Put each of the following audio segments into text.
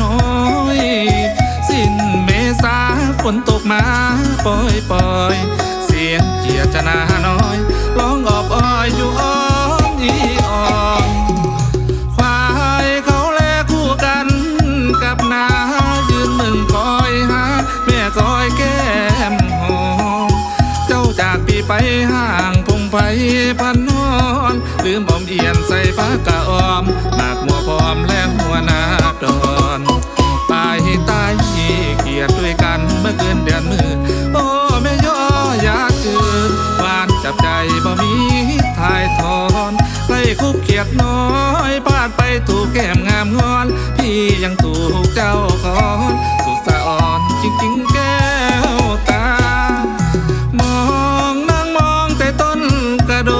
น้อย สิ้นเมษาฝนตกมาปล่อยปล่อย เสียงเกียจนาน้อยร้องออบอ้อยอยู่อ้อมอีอ่อนควายเขาแลคู่กันกับนายืนหนึ่งคอยหาแม่คอยแก้มหอมเจ้าจากพี่ไปห่างพงไปพันนอน ลืมบอมเอียนใส่ผ้ากะออมหมากมัวพร้อม คุกเขียดน้อยพลาดไปถูกแก้มงามงอน พี่ยังถูกเจ้าคอนสุดสะอ่อนจริงๆแก้วตา มองนั่งมองแต่ต้นกระโด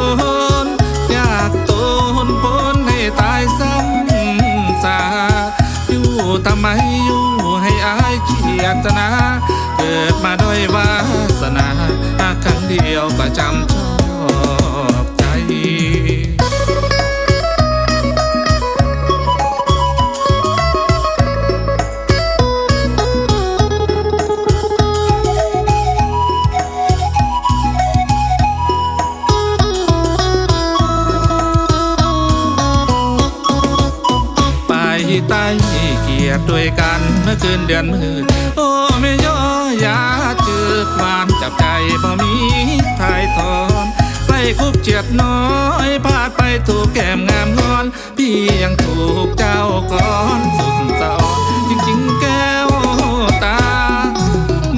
น อยากโตนปนให้ตายซ้ำสาอยู่ทำไมอยู่ให้อายเขียดนะเกิดมาด้วยวาสนาครั้งเดียวก็จำชอบใจ ใต้เกียรติด้วยกันเมื่อคืนเดือนมืดโอ้ไม่ย่อยาจืดหวานจับใจบ่มีทายทอนใกล้คุบเจียดน้อยพาดไปถูกแก้มงามงอน พี่ยังถูกเจ้าก่อนสุดสะอ่อนจริงๆแก้วตา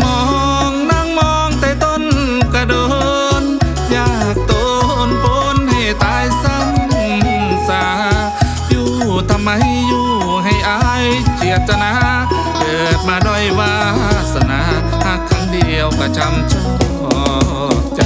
มองนั่งมองแต่ต้นกระโดนอยากโตนปนให้ตายซ้ำสาอยู่ทำไมอยู่ายเจียจนะ เกิดมาด้อยวาสนาหากครั้งเดียวก็จำชอบใจ